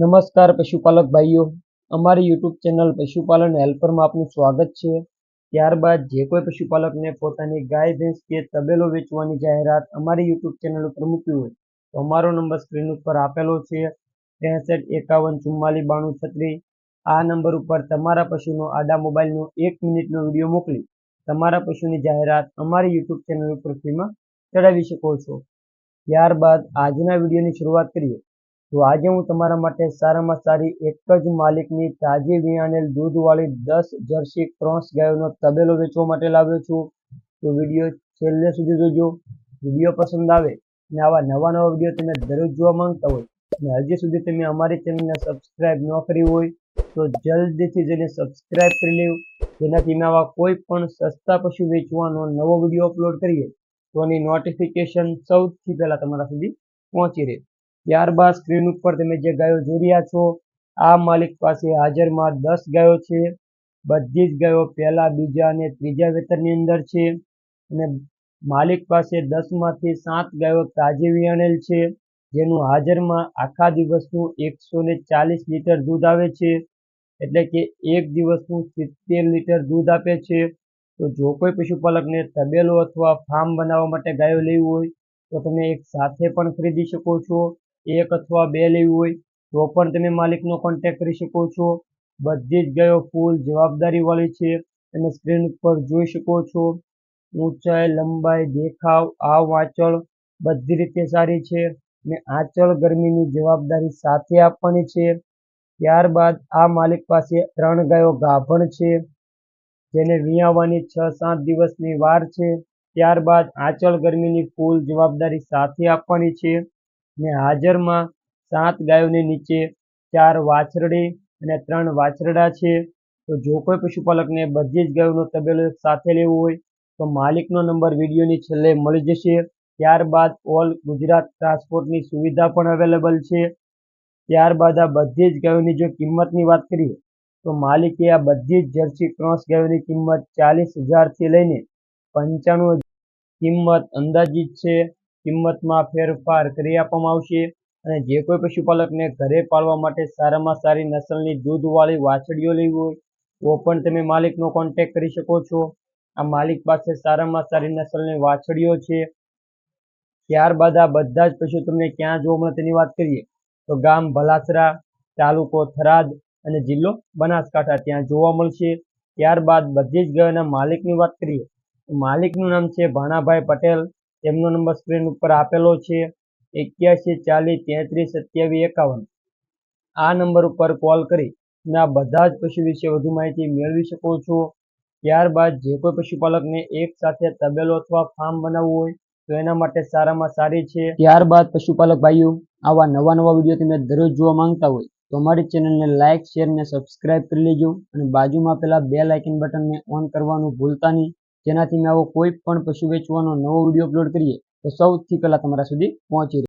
નમસ્કાર પશુપાલક ભાઈઓ. અમારી યુટ્યુબ ચેનલ પશુપાલન હેલ્પરમાં આપનું સ્વાગત છે. ત્યારબાદ જે કોઈ પશુપાલકને પોતાની ગાય, ભેંસ કે તબેલો વેચવાની જાહેરાત અમારી યુટ્યુબ ચેનલ ઉપર મૂકવી હોય, તો અમારો નંબર સ્ક્રીન ઉપર આપેલો છે. ત્રેસઠ એકાવન ચુમ્માલીસ બાણું છત્રીસ. આ નંબર ઉપર તમારા પશુનો આડા મોબાઈલનો એક મિનિટનો વીડિયો મોકલી તમારા પશુની જાહેરાત અમારી યુટ્યુબ ચેનલ ઉપર ફ્રીમાં ચડાવી શકો છો. ત્યારબાદ આજના વિડીયોની શરૂઆત કરીએ. તો આજે હું તમારા માટે સારામાં સારી એક જ માલિકની તાજી વિયાણેલ દૂધવાળી દસ જર્સી ક્રોસ ગાયોનો તબેલો વેચવા માટે લાવ્યો છું. તો વીડિયો છેલ્લે સુધી જોજો. વીડિયો પસંદ આવે અને આવા નવા નવા વીડિયો તમે દરરોજ જોવા માંગતા હોય અને હજી સુધી તમે અમારી ચેનલને સબસ્ક્રાઇબ ન કરી હોય તો જલ્દીથી જઈને સબસ્ક્રાઇબ કરી લેવું. જેનાથી અમે આવા કોઈ પણ સસ્તા પશુ વેચવાનો નવો વીડિયો અપલોડ કરીએ તો એની નોટિફિકેશન સૌથી પહેલાં તમારા સુધી પહોંચી રહે. ત્યારબાદ સ્ક્રીન ઉપર તમે જે ગાયો જોઈ રહ્યા છો, આ માલિક પાસે હાજરમાં દસ ગાયો છે. બધી જ ગાયો પહેલા, બીજા અને ત્રીજા વેતરની અંદર છે. અને માલિક પાસે દસમાંથી સાત ગાયો તાજી વિયાણેલ છે, જેનું હાજરમાં આખા દિવસનું એકસો ને ચાલીસ લીટર દૂધ આવે છે. એટલે કે એક દિવસનું સિત્તેર લીટર દૂધ આપે છે. તો જો કોઈ પશુપાલકને તબેલો અથવા ફાર્મ બનાવવા માટે ગાયો લેવી હોય, તો તમે એક સાથે પણ ખરીદી શકો છો. એક અથવા બે લેવી હોય, તો પણ તમે માલિકનો કોન્ટેક કરી શકો છો. બધી જ ગાયો ફૂલ જવાબદારીવાળી છે. તમે સ્ક્રીન ઉપર જોઈ શકો છો. ઊંચાઈ, લંબાઈ, દેખાવ, આવ વાંચળ બધી રીતે સારી છે. અને આંચળ ગરમીની જવાબદારી સાથે આપવાની છે. ત્યારબાદ આ માલિક પાસે ત્રણ ગાયો ગાભણ છે, જેને વિયાવાની છ સાત દિવસની વાર છે. ત્યારબાદ આંચળ ગરમીની ફૂલ જવાબદારી સાથે આપવાની છે. ને હાજરમાં સાત ગાયોની નીચે ચાર વાછરડી અને ત્રણ વાછરડા છે. તો જો કોઈ પશુપાલકને બધી જ ગાયોનો તબેલો સાથે લેવો હોય, તો માલિકનો નંબર વિડીયોની છેલ્લે મળી જશે. ત્યારબાદ ઓલ ગુજરાત ટ્રાન્સપોર્ટની સુવિધા પણ અવેલેબલ છે. ત્યારબાદ આ બધી જ ગાયોની જો કિંમતની વાત કરીએ, તો માલિકે આ બધી જ જર્સી ક્રોસ ગાયોની કિંમત ચાલીસ હજારથી લઈને પંચાણું કિંમત અંદાજિત છે. કિંમતમાં ફેરફાર કરી આપવામાં આવશે અને જે કોઈ પશુપાલકને ઘરે પાળવા માટે સારામાં સારી નસલની દૂધવાળી વાછડીઓ લેવી હોય, તો પણ તમે માલિકનો કોન્ટેક્ટ કરી શકો છો. આ માલિક પાસે સારામાં સારી નસલની વાછડીઓ છે. ત્યારબાદ આ બધા જ પશુ તમને ક્યાં જોવા મળે તેની વાત કરીએ. તો ગામ ભલાસરા, તાલુકો થરાદ અને જિલ્લો બનાસકાંઠા ત્યાં જોવા મળશે. ત્યારબાદ બધી જ ગાયોના માલિકની વાત કરીએ. માલિકનું નામ છે ભાણાભાઈ પટેલ. તેમનો નંબર સ્ક્રીન ઉપર આપેલો છે એક્યાસી ચાલીસ તેત્રીસ સત્યાવીસ એકાવન. આ નંબર ઉપર કોલ કરી ના બધા જ પશુ વિશે વધુ માહિતી મેળવી શકો છો. ત્યારબાદ જે કોઈ પશુપાલકને એક સાથે તબેલો અથવા ફાર્મ બનાવવું હોય, તો એના માટે સારામાં સારી છે. ત્યારબાદ પશુપાલક ભાઈઓ, આવા નવા નવા વીડિયો તમે દરરોજ જોવા માંગતા હોય, તો અમારી ચેનલને લાઇક શેર ને સબસ્ક્રાઇબ કરી લેજો, અને બાજુમાં પેલા બે લાઇકન બટનને ઓન કરવાનું ભૂલતા નહીં. જેનાથી મેં આવો કોઈ પણ પશુ વેચવાનો નવો વીડિયો અપલોડ કરીએ, તો સૌથી પહેલાં તમારા સુધી પહોંચી